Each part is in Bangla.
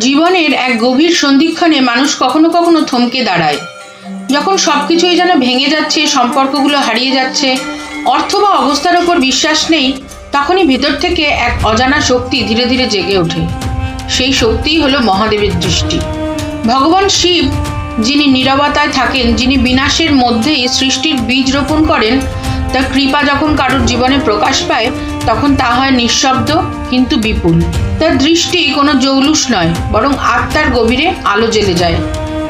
জীবনের এক গভীর সন্ধিক্ষণে মানুষ কখনো কখনো থমকে দাঁড়ায়। যখন সব কিছুই যেন ভেঙে যাচ্ছে, সম্পর্কগুলো হারিয়ে যাচ্ছে, অর্থ বা অবস্থার ওপর বিশ্বাস নেই, তখনই ভেতর থেকে এক অজানা শক্তি ধীরে ধীরে জেগে ওঠে। সেই শক্তিই হলো মহাদেবের দৃষ্টি। ভগবান শিব, যিনি নীরবতায় থাকেন, যিনি বিনাশের মধ্যেই সৃষ্টির বীজ রোপণ করেন, তার কৃপা যখন কারোর জীবনে প্রকাশ পায় তখন তা হয় নিঃশব্দ কিন্তু বিপুল। তার দৃষ্টি কোনো জৌলুস নয়, বরং আত্মার গভীরে আলো জ্বেলে যায়।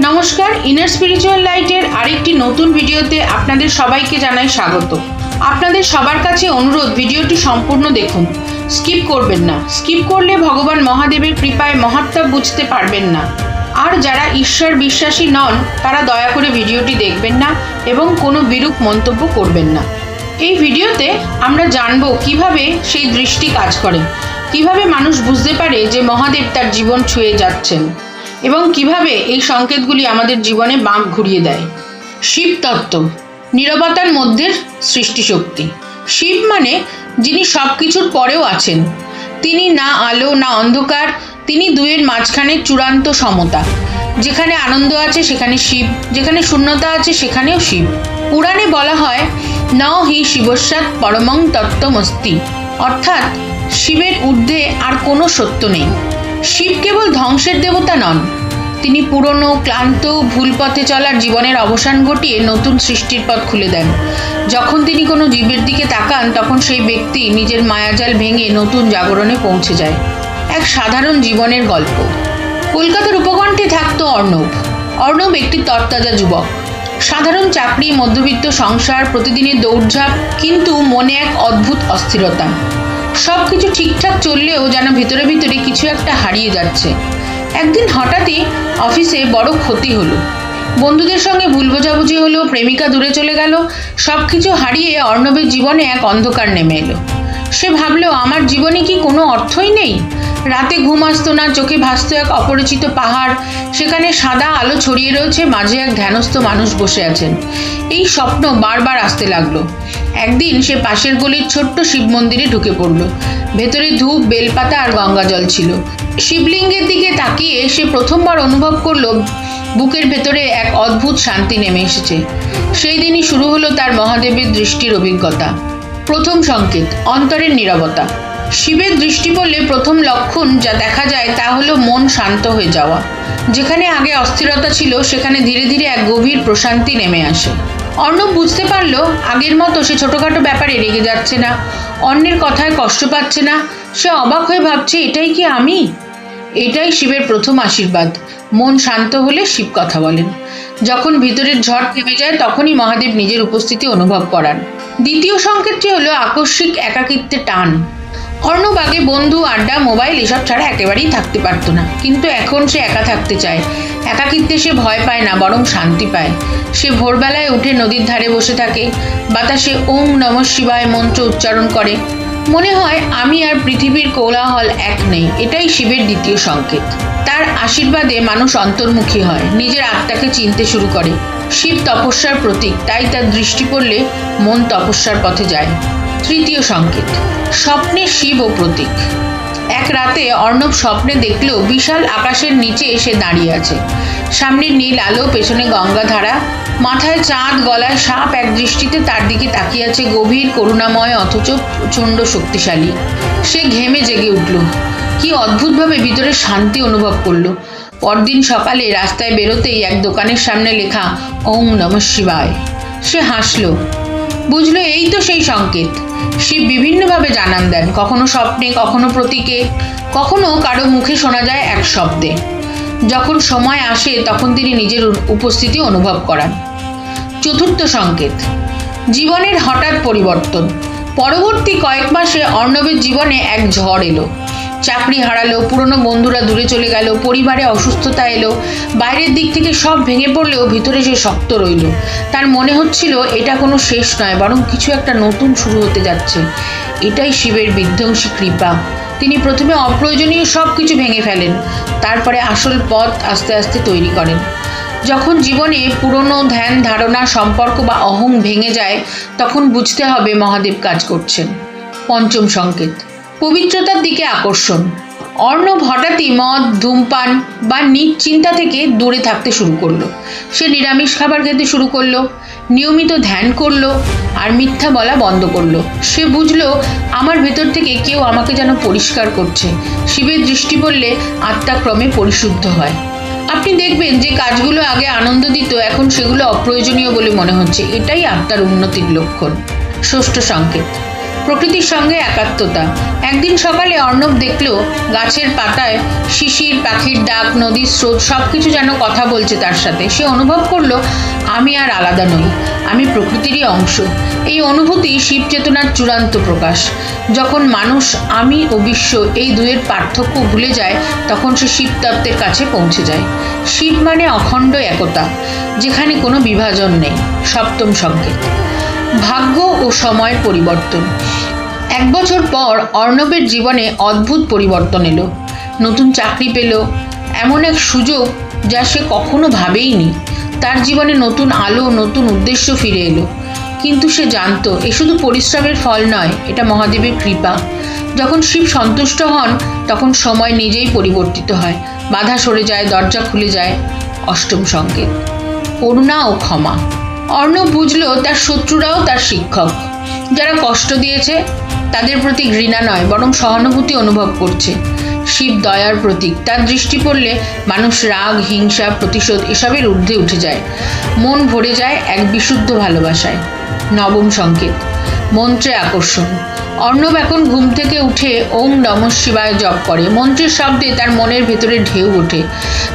নমস্কার ইনার স্পিরিচুয়াল লাইটের আরেকটি নতুন ভিডিওতে আপনাদের সবাইকে জানাই স্বাগত। আপনাদের সবার কাছে অনুরোধ, ভিডিওটি সম্পূর্ণ দেখুন। স্কিপ করবেন না। স্কিপ করলে ভগবান মহাদেবের কৃপায় মহাত্মা বুঝতে পারবেন না। আর যারা ঈশ্বর বিশ্বাসী নন, তারা দয়া করে ভিডিওটি দেখবেন না এবং কোনো বিরূপ মন্তব্য করবেন না। এই ভিডিওতে আমরা জানব কীভাবে সেই দৃষ্টি কাজ করে, কীভাবে মানুষ বুঝতে পারে যে মহাদেব তার জীবন ছুঁয়ে যাচ্ছেন এবং কীভাবে এই সংকেতগুলি আমাদের জীবনে বাঁক ঘুরিয়ে দেয়। শিব তত্ত্ব, নীরবতার মধ্যে সৃষ্টিশক্তি। শিব মানে যিনি সব কিছুর পরেও আছেন। তিনি না আলো, না অন্ধকার, তিনি দুয়ের মাঝখানে চূড়ান্ত সমতা। যেখানে আনন্দ আছে সেখানে শিব, যেখানে শূন্যতা আছে সেখানেও শিব। পুরাণে বলা হয় ন হি শিবস্যাৎ পরমং তত্ত্বমস্তি। অর্থাৎ শিবের ঊর্ধ্বে আর কোনো সত্য নেই। শিব কেবল ধ্বংসের দেবতা নন, তিনি পুরনো, ক্লান্ত ভুল পথে চলার জীবনের অবসান ঘটিয়ে নতুন সৃষ্টির পথ খুলে দেন। যখন তিনি কোনো জীবের দিকে তাকান, তখন সেই ব্যক্তি নিজের মায়াজাল ভেঙে নতুন জাগরণে পৌঁছে যায়। এক সাধারণ জীবনের গল্প। কলকাতার উপকণ্ঠে থাকত অর্ণব। অর্ণব একটি তরতাজা যুবক। সাধারণ চাকরি, মধ্যবিত্ত সংসার প্রতিদিনের দৌড়ঝাঁপ, কিন্তু মনে এক অদ্ভুত অস্থিরতা। সব কিছু ঠিকঠাক চললেও যেন ভিতরে ভিতরে কিছু একটা হারিয়ে যাচ্ছে। একদিন হঠাৎই অফিসে বড় ক্ষতি হলো। বন্ধুদের সঙ্গে ভুল বোঝাবুঝি হলো, প্রেমিকা দূরে চলে গেল সব কিছু হারিয়ে অর্ণবের জীবনে এক অন্ধকার নেমে এলো। সে ভাবলো, আমার জীবনে কি কোনো অর্থই নেই? রাতে ঘুম আসতো না, চোখে ভাসত এক অপরিচিত পাহাড়। সেখানে সাদা আলো ছড়িয়ে রয়েছে, মাঝে এক ধ্যানস্থ মানুষ বসে আছেন। এই স্বপ্ন বারবার আসতে লাগল। একদিন সে পাশের গলির ছোট্ট শিব মন্দিরে ঢুকে পড়ল। ভেতরে ধূপ, বেলপাতা আর গঙ্গা জল ছিল। শিবলিঙ্গের দিকে তাকিয়ে সে প্রথমবার অনুভব করল, বুকের ভেতরে এক অদ্ভুত শান্তি নেমে এসেছে। সেই দিনই শুরু হলো তার মহাদেবের দৃষ্টির অভিজ্ঞতা। প্রথম সংকেত, অন্তরের নীরবতা। শিবের দৃষ্টি পড়লে প্রথম লক্ষণ যা দেখা যায় তা হলো মন শান্ত হয়ে যাওয়া। যেখানে আগে অস্থিরতা ছিল, সেখানে ধীরে ধীরে এক গভীর প্রশান্তি নেমে আসে। অর্ণব বুঝতে পারল, আগের মতো সে ছোটোখাটো ব্যাপারে রেগে যাচ্ছে না। অন্যের কথায় কষ্ট পাচ্ছে না। সে অবাক হয়ে ভাবছে, এটাই কি আমি? এটাই শিবের প্রথম আশীর্বাদ। মন শান্ত হলে শিব কথা বলেন। যখন ভিতরের ঝড় থেমে যায়, তখনই মহাদেব নিজের উপস্থিতি অনুভব করান। দ্বিতীয় সংকেতটি হলো আকস্মিক একাকিত্বে টান। অর্ণব আগে বন্ধু, আড্ডা, মোবাইল এসব ছাড়া একেবারেই থাকতে পারতো না। কিন্তু এখন সে একা থাকতে চায়। একাকিত্বে সে ভয় পায় না, বরং শান্তি পায়। সে ভোরবেলায় উঠে নদীর ধারে বসে থাকে। বাতাসে ওম নম শিবায় মন্ত্র উচ্চারণ করে। মনে হয়, আমি আর পৃথিবীর কোলাহল এক নেই। এটাই শিবের দ্বিতীয় সংকেত। তার আশীর্বাদে মানুষ অন্তর্মুখী হয়, নিজের আত্মাকে চিনতে শুরু করে। শিব তপস্যার প্রতীক, তাই তার দৃষ্টি পড়লে মন তপস্যার পথে যায়। তৃতীয় সংকেত, স্বপ্নে শিব ও প্রতীক। এক রাতে অর্ণব স্বপ্নে দেখলেও বিশাল আকাশের নিচে এসে দাঁড়িয়ে আছে। সামনে নীল আলো, পেছনে গঙ্গাধারা, মাথায় চাঁদ, গলায় সাপ এক দৃষ্টিতে তার দিকে তাকিয়ে আছে গভীর করুণাময়, অথচ প্রচণ্ড শক্তিশালী। সে ঘেমে জেগে উঠল। কি অদ্ভুতভাবে ভিতরে শান্তি অনুভব করল। পরদিন সকালে রাস্তায় বেরোতেই এক দোকানের সামনে লেখা, ওম নম শিবায়। সে হাসলো। বুঝলো, এই তো সেই সংকেত। শিব বিভিন্নভাবে জানান দেন, কখনো স্বপ্নে, কখনো প্রতীকে, কখনো কারও মুখে শোনা যায় এক শব্দে। যখন সময় আসে, তখন তিনি নিজের উপস্থিতি অনুভব করান। চতুর্থ সংকেত, জীবনের হঠাৎ পরিবর্তন। পরবর্তী কয়েক মাসে অর্ণবের জীবনে এক ঝড় এলো। চাকরি হারালো, পুরনো বন্ধুরা দূরে চলে গেল, পরিবারে অসুস্থতা এলো, বাইরের দিক থেকে সব ভেঙে পড়লেও ভিতরে সে শক্ত রইল। তার মনে হচ্ছিল এটা কোনো শেষ নয়, বরং কিছু একটা নতুন শুরু হতে যাচ্ছে। এটাই শিবের বিধ্বংসী কৃপা। তিনি প্রথমে অপ্রয়োজনীয় সব কিছু ভেঙে ফেলেন, তারপরে আসল পথ আস্তে আস্তে তৈরি করেন। যখন জীবনে পুরনো ধ্যান, ধারণা, সম্পর্ক বা অহং ভেঙে যায়, তখন বুঝতে হবে মহাদেব কাজ করছেন। পঞ্চম সংকেত। পবিত্রতার দিকে আকর্ষণ। অর্ণব হঠাৎই মদ, ধূমপান বা নিজ চিন্তা থেকে দূরে থাকতে শুরু করল। সে নিরামিষ খাবার খেতে শুরু করল, নিয়মিত ধ্যান করল আর মিথ্যা বলা বন্ধ করল। সে বুঝলো, আমার ভেতর থেকে কেউ আমাকে যেন পরিষ্কার করছে। শিবের দৃষ্টি পড়লে আত্মা ক্রমে পরিশুদ্ধ হয়। আপনি দেখবেন যে কাজগুলো আগে আনন্দ দিত, এখন সেগুলো অপ্রয়োজনীয় বলে মনে হচ্ছে। এটাই আত্মার উন্নতির লক্ষণ। ষষ্ঠ সংকেত। প্রকৃতির সঙ্গে একাত্মতা। একদিন সকালে অর্ণব দেখল, গাছের পাতায় শিশির, পাখির ডাক, নদীর স্রোত সব কিছু যেন কথা বলছে তার সাথে। সে অনুভব করল, আমি আর আলাদা নই, আমি প্রকৃতিরই অংশ। এই অনুভূতি শিব চেতনার চূড়ান্ত প্রকাশ। যখন মানুষ, আমি ও বিশ্ব এই দুয়ের পার্থক্য ভুলে যায়, তখন সে শিব তত্ত্বের কাছে পৌঁছে যায়। শিব মানে অখণ্ড একতা, যেখানে কোনো বিভাজন নেই, সপ্তম সংকেত। ভাগ্য ও সময়ের পরিবর্তন। এক বছর পর অর্ণবের জীবনে অদ্ভুত পরিবর্তন এলো। নতুন চাকরি পেল। এমন এক সুযোগ যা সে কখনো ভাবেইনি। তার জীবনে নতুন আলো, নতুন উদ্দেশ্য ফিরে এলো। কিন্তু সে জানতো, এ শুধু পরিশ্রমের ফল নয়, এটা মহাদেবের কৃপা। যখন শিব সন্তুষ্ট হন, তখন সময় নিজেই পরিবর্তিত হয়। বাধা সরে যায়, দরজা খুলে যায়। অষ্টম সংকেত। করুণা ও ক্ষমা। অর্ণব বুঝল তার শত্রুরাও তার শিক্ষক। যারা কষ্ট দিয়েছে, তাদের প্রতি ঘৃণা নয়, বরং সহানুভূতি অনুভব করছে। শিব দয়ার প্রতীক, তার দৃষ্টি পড়লে মানুষ রাগ, হিংসা, প্রতিশোধ এসবের ঊর্ধ্বে উঠে যায়। মন ভরে যায় এক বিশুদ্ধ ভালোবাসায়। নবম সংকেত, মন্ত্রে আকর্ষণ। অর্ণব এখন ঘুম থেকে উঠে ওম নম শিবায় জপ করে। মন্ত্রের শব্দে তার মনের ভেতরে ঢেউ ওঠে।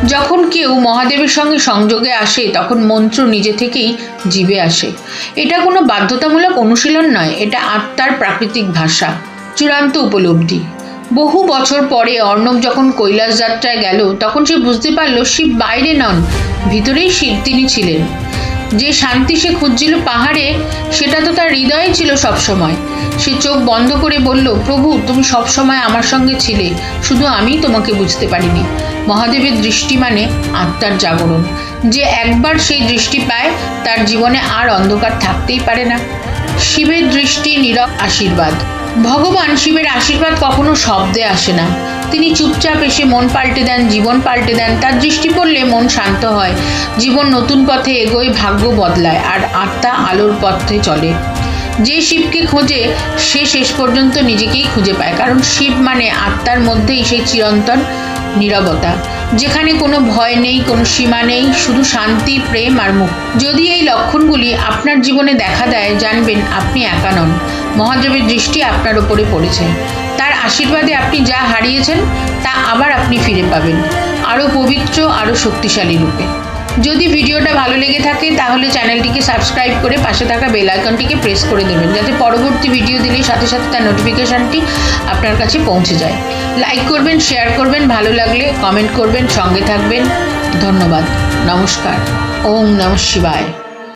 যখন কেউ মহাদেবের সঙ্গে সংযোগে আসে, তখন মন্ত্র নিজে থেকেই জীবে আসে। এটা কোনো বাধ্যতামূলক অনুশীলন নয়, এটা আত্মার প্রাকৃতিক ভাষা। চূড়ান্ত উপলব্ধি। বহু বছর পরে অর্ণব যখন কৈলাস যাত্রায় গেল, তখন সে বুঝতে পারল শিব বাইরে নন, ভিতরেই শিব তিনি ছিলেন। যে শান্তি সে খুঁজছিল পাহাড়ে, সেটা তো তার হৃদয়ে ছিল সবসময়। সে চোখ বন্ধ করে বলল, প্রভু, তুমি সবসময় আমার সঙ্গে ছিলে, শুধু আমি তোমাকে বুঝতে পারিনি। মহাদেবের দৃষ্টি মানে আত্মার জাগরণ। যে একবার সেই দৃষ্টি পায়, তার জীবনে আর অন্ধকার থাকতেই পারে না। শিবের দৃষ্টি নীরব আশীর্বাদ। ভগবান শিবের আশীর্বাদ কখনো শব্দে আসে না। তিনি চুপচাপ এসে মন পাল্টে দেন, জীবন পাল্টে দেন। তার দৃষ্টি পড়লে মন শান্ত হয়। জীবন নতুন পথে এগোয়, ভাগ্য বদলায় আর আত্মা আলোর পথে চলে। যে শিবকে খোঁজে, সে শেষ পর্যন্ত নিজেকেই খুঁজে পায়। কারণ শিব মানে আত্মার মধ্যেই সেই চিরন্তন নীরবতা। যেখানে কোনো ভয় নেই, কোনো সীমা নেই, শুধু শান্তি, প্রেম আর মুখ। যদি এই লক্ষণগুলি আপনার জীবনে দেখা দেয়, জানবেন আপনি একা নন। মহাদেবের দৃষ্টি আপনার ওপরে পড়েছে। আশীর্বাদে আপনি যা হারিয়েছেন, তা আবার আপনি ফিরে পাবেন। আরও পবিত্র, আরও শক্তিশালী রূপে। যদি ভিডিওটা ভালো লেগে থাকে, তাহলে চ্যানেলটিকে সাবস্ক্রাইব করে পাশে থাকা বেল আইকনটিকে প্রেস করে দেবেন, যাতে পরবর্তী ভিডিও দিলে সাথে সাথে তার নোটিফিকেশানটি আপনার কাছে পৌঁছে যায়। লাইক করবেন, শেয়ার করবেন, ভালো লাগলে কমেন্ট করবেন, সঙ্গে থাকবেন। ধন্যবাদ। নমস্কার। ওম নম শিবায়।